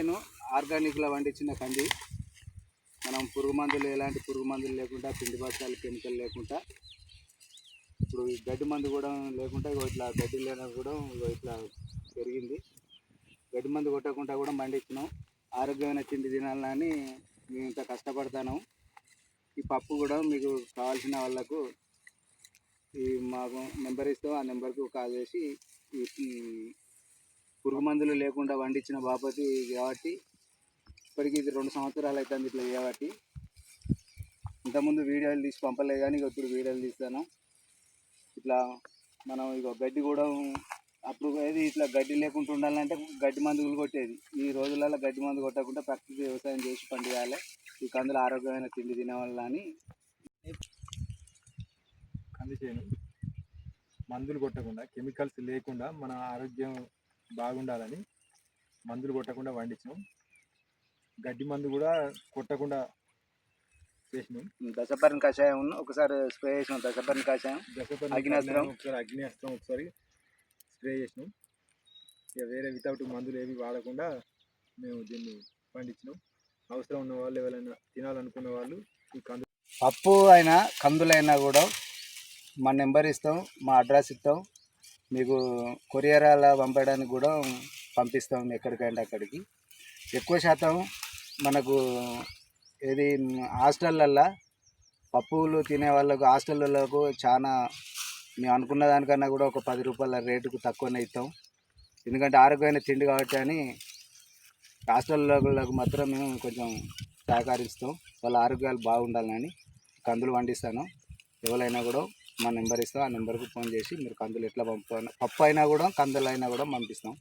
చేను ఆర్గానిక్లో పండించిన కంది. మనం పురుగు మందులు ఎలాంటి పురుగు మందులు లేకుండా పిండి బస్తాలు కెమికల్ లేకుండా ఇప్పుడు ఈ గడ్డి మందు కూడా లేకుండా ఇగో ఇట్లా గడ్డి లేన కూడా ఇగో ఇట్లా పెరిగింది. గడ్డి మందు కొట్టకుండా కూడా పండించినాం ఆరోగ్యమైన తిండి తినాలని మేము ఇంత కష్టపడతాను ఈ పప్పు కూడా మీకు కావాల్సిన వాళ్ళకు ఈ మాకు నెంబర్ ఇస్తాం. ఆ నెంబర్కు కాల్ చేసి ఈ పురుగు మందులు లేకుండా వండించిన బాపతి కాబట్టి ఇప్పటికి ఇది రెండు సంవత్సరాలు అవుతుంది ఇట్లా కాబట్టి ఇంతకుముందు వీడియోలు తీసి పంపలేదు కానీ ఇప్పుడు వీడియోలు తీస్తాను. ఇట్లా మనం ఇక గడ్డి కూడా అప్పుడు ఏది ఇట్లా గడ్డి లేకుండా ఉండాలంటే గడ్డి మందులు కొట్టేది. ఈ రోజులలో గడ్డి మందు కొట్టకుండా ప్రకృతి వ్యవసాయం చేసి పండియాలి. ఈ కందులు ఆరోగ్యమైన తిండి తినవల్ల అని. కంది చేను మందులు కొట్టకుండా కెమికల్స్ లేకుండా మన ఆరోగ్యం బాగుండాలని మందులు కొట్టకుండా పండించాం గడ్డి మందు కూడా కొట్టకుండా చేసినాం. దశపర్ణ కషాయం ఉన్న ఒకసారి స్ప్రే చేసినాం దశపర్ణ కషాయం. అగ్నేస్త్రం. ఒకసారి అగ్నేస్త్రం ఒకసారి స్ప్రే చేసినాం. ఇక వేరే వితౌట్ మందులు ఏవి వాడకుండా మేము దీన్ని పండించినాం. అవసరం ఉన్న వాళ్ళు ఎవరైనా తినాలనుకున్న వాళ్ళు ఈ కందు పప్పు అయినా కందులైనా కూడా మా నెంబర్ ఇస్తాం మా అడ్రస్ ఇస్తాం. మీకు కొరియర్ అలా పంపడానికి కూడా పంపిస్తాం ఎక్కడికంటే అక్కడికి. ఎక్కువ శాతం మనకు ఏది హాస్టళ్ళల్లో పప్పులు తినే వాళ్ళకు హాస్టళ్ళకు చాలా మేము అనుకున్న దానికన్నా కూడా ఒక పది రూపాయల రేటుకు తక్కువనే ఇస్తాం. ఎందుకంటే ఆరోగ్యమైన తిండి కాబట్టి అని హాస్టళ్ళకు మాత్రం మేము కొంచెం సహకరిస్తాం. వాళ్ళ ఆరోగ్యాలు బాగుండాలని కందులు పండిస్తాను. ఎవరైనా కూడా మా నెంబర్ ఇస్తాం ఆ నెంబర్కి ఫోన్ చేసి మీరు కందులు ఎట్లా పంప పప్పు అయినా కూడా కందులు అయినా కూడా పంపిస్తాం.